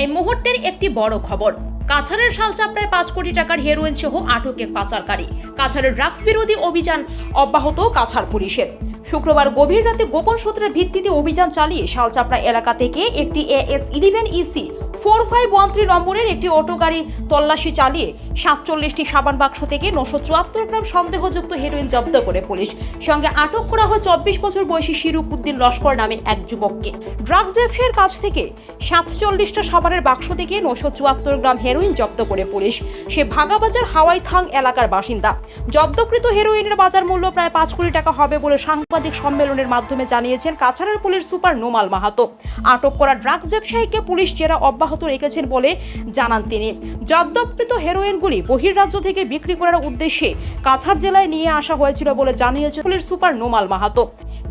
এই মুহূর্তের একটি বড় খবর। কাছাড়ের শালচাপড়ায় পাঁচ কোটি টাকার হেরোইন সহ আটক এক পাচারকারী। কাছাড়ের ড্রাগস বিরোধী অভিযান অব্যাহত কাছাড় পুলিশের। শুক্রবার গভীর রাতে গোপন সূত্রের ভিত্তিতে অভিযান চালিয়ে শালচাপড়া এলাকা থেকে একটি AS eleven EC four five one three নম্বরের একটি অটো গাড়ি তল্লাশি চালিয়ে সাতচল্লিশটি সাবান বাক্স থেকে নশো চুয়াত্তর গ্রাম সন্দেহযুক্ত হেরোইন জব্দ করে পুলিশ। সঙ্গে আটক করা হয় চব্বিশ বছর বয়সী শিরুপ উদ্দিন লস্কর নামে এক যুবককে। ড্রাগস ব্যবসায়ীর কাছ থেকে সাতচল্লিশটা সাবানের বাক্স থেকে নশো চুয়াত্তর গ্রাম হেরোইন জব্দ করে পুলিশ। সে ভাগাবাজার হাওয়াই থাং এলাকার বাসিন্দা। জব্দকৃত হেরোইনের বাজার মূল্য প্রায় পাঁচ কোটি টাকা হবে বলে সাংবাদিক সম্মেলনের মাধ্যমে জানিয়েছেন কাছাড়ের পুলিশ সুপার নোমাল মাহাতো। আটক করা ড্রাগস ব্যবসায়ীকে পুলিশ জেরা অব্যাহত রেখেছেন বলে জানান তিনি। জব্দকৃত হেরোইনগুলি বহির্রাজ্য থেকে বিক্রি করার উদ্দেশ্যে কাছাড় জেলায় নিয়ে আসা হয়েছিল বলে জানিয়েছে police super Nomal Mahato.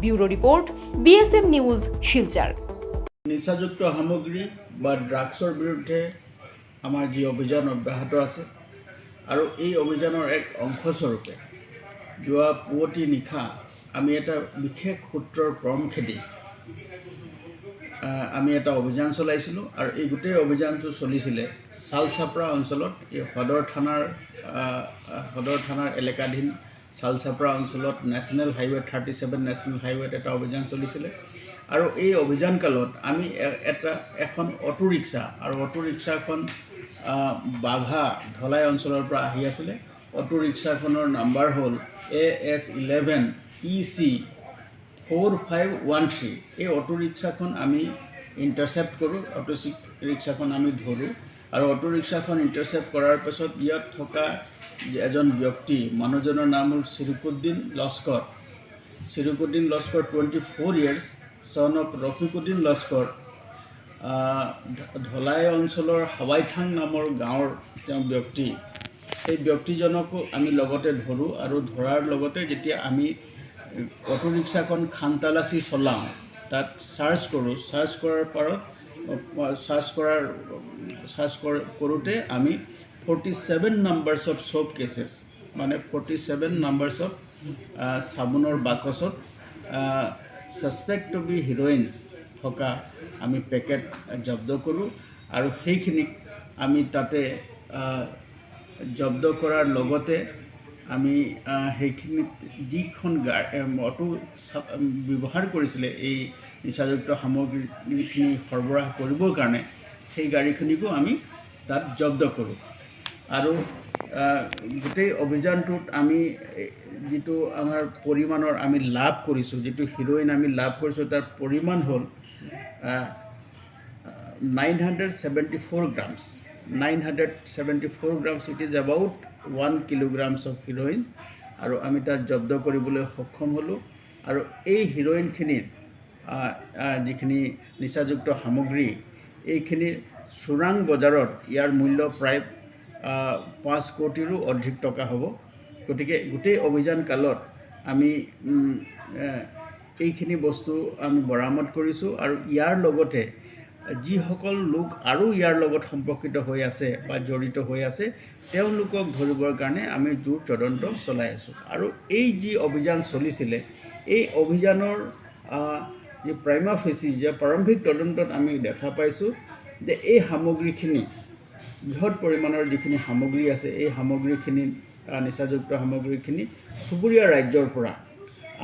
Bureau report BSM news Silchar নিচাযুক্ত সামগ্ৰী বা ড্ৰাগছৰ বিৰুদ্ধে আমাৰ যি অভিযান অব্যাহত আছে আৰু এই অভিযানৰ এক অংশস্বৰূপে যোৱা পুৱতি নিশা আমি এটা বিশেষ সূত্ৰৰ পৰম খেদি আমি এটা অভিযান চলাইছিলোঁ আৰু এই গোটেই অভিযানটো চলিছিলে চালচাপৰা অঞ্চলত এই সদৰ থানাৰ সদৰ থানাৰ এলেকাধীন চালচাপৰা অঞ্চলত national highway thirty seven national হাইৱেত এটা অভিযান চলিছিলে। আৰু এই অভিযান কালত আমি এটা এখন অটো ৰিক্সা আৰু অটো ৰিক্সাখন বাঘা ধলাই অঞ্চলৰ পৰা আহি আছিলে। অটো ৰিক্সাখনৰ নাম্বাৰ হ'ল A S eleven E C four five one three এই অটো ৰিক্সাখন আমি ইণ্টাৰচেপ্ট কৰোঁ অটো ৰিক্সাখন আমি ধৰোঁ। আৰু অটো ৰিক্সাখন ইণ্টাৰচেপ্ট কৰাৰ পাছত ইয়াত থকা এজন ব্যক্তি, মানুহজনৰ নাম হ'ল Sirukuddin Laskar. Sirukuddin Laskar twenty four years son of Rafikuddin Laskar. Dhalai অঞ্চলৰ হাৱাইথাং নামৰ গাঁৱৰ তেওঁ ব্যক্তি। সেই ব্যক্তিজনকো আমি লগতে ধৰোঁ আৰু ধৰাৰ লগতে যেতিয়া আমি অটো ৰিক্সাখন খানতালাচি চলাওঁ। তাত চাৰ্চ কৰোঁ। চাৰ্চ কৰাৰ পাৰত চাৰ্চ কৰাৰ কৰ- কৰোঁতে আমি forty seven numbers of soap cases মানে ফৰ্টি ছেভেন নাম্বাৰ্ছ অফ চাবোনৰ বাকচত ছাছপেক্ট টু বি হিৰইনছ থকা আমি পেকেট জব্দ কৰোঁ আৰু সেইখিনিক আমি তাতে জব্দ কৰাৰ লগতে আমি সেইখিনিত যিখন গা- অটো ব্যৱহাৰ কৰিছিলে, এই নিচাযুক্ত সামগ্ৰীখিনি সৰবৰাহ কৰিবৰ কাৰণে, সেই গাড়ীখিনিকো আমি তাত জব্দ কৰোঁ। আৰু গোটেই অভিযানটোত আমি যিটো আমাৰ পৰিমাণৰ আমি লাভ কৰিছোঁ, যিটো হিৰ'ইন আমি লাভ কৰিছোঁ, তাৰ পৰিমাণ হ'ল nine hundred seventy four grams. Nine hundred seventy four grams it is about one kilograms of heroin আৰু আমি তাত জব্দ কৰিবলৈ সক্ষম হ'লোঁ। আৰু এই হিৰ'ইনখিনিৰ আহ, আহ, যিখিনি নিচাযুক্ত সামগ্ৰী এইখিনিৰ চোৰাং বজাৰত ইয়াৰ মূল্য প্ৰায় আহ, পাঁচ কোটিৰো অধিক টকা হ'ব। গতিকে গোটেই অভিযান কালত আমি উম, এ, এইখিনি বস্তু আমি বৰামদ কৰিছোঁ। আৰু ইয়াৰ লগতে যিসকল লোক আৰু ইয়াৰ লগত সম্পৰ্কিত হৈ আছে বা জড়িত হৈ আছে তেওঁলোকক ধৰিবৰ কাৰণে আমি জোৰ তদন্ত চলাই আছোঁ। আৰু এই যি অভিযান চলিছিলে এই অভিযানৰ যি প্ৰাইমা ফেচি যে প্ৰাৰম্ভিক তদন্তত আমি দেখা পাইছোঁ যে এই সামগ্ৰীখিনি বৃহৎ পৰিমাণৰ যিখিনি সামগ্ৰী আছে এই সামগ্ৰীখিনি নিচাযুক্ত সামগ্ৰীখিনি চুবুৰীয়া ৰাজ্যৰ পৰা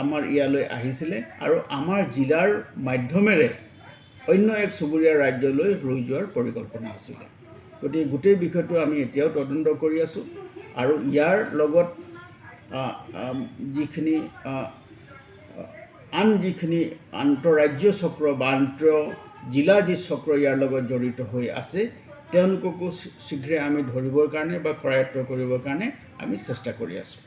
আমাৰ ইয়ালৈ আহিছিলে। আৰু আমাৰ জিলাৰ মাধ্যমেৰে অন্য এক চুবুৰীয়া ৰাজ্যলৈ ৰৈ যোৱাৰ পৰিকল্পনা আছিলে। গতিকে গোটেই বিষয়টো আমি এতিয়াও তদন্ত কৰি আছোঁ আৰু ইয়াৰ লগত যিখিনি আন যিখিনি আন্তঃৰাজ্য চক্ৰ বা আন্তঃ জিলা যি চক্ৰ ইয়াৰ লগত জড়িত হৈ আছে, তেওঁলোককো শীঘ্ৰে আমি ধৰিবৰ কাৰণে বা কৰায়ত্ব কৰিবৰ কাৰণে আমি চেষ্টা কৰি আছোঁ।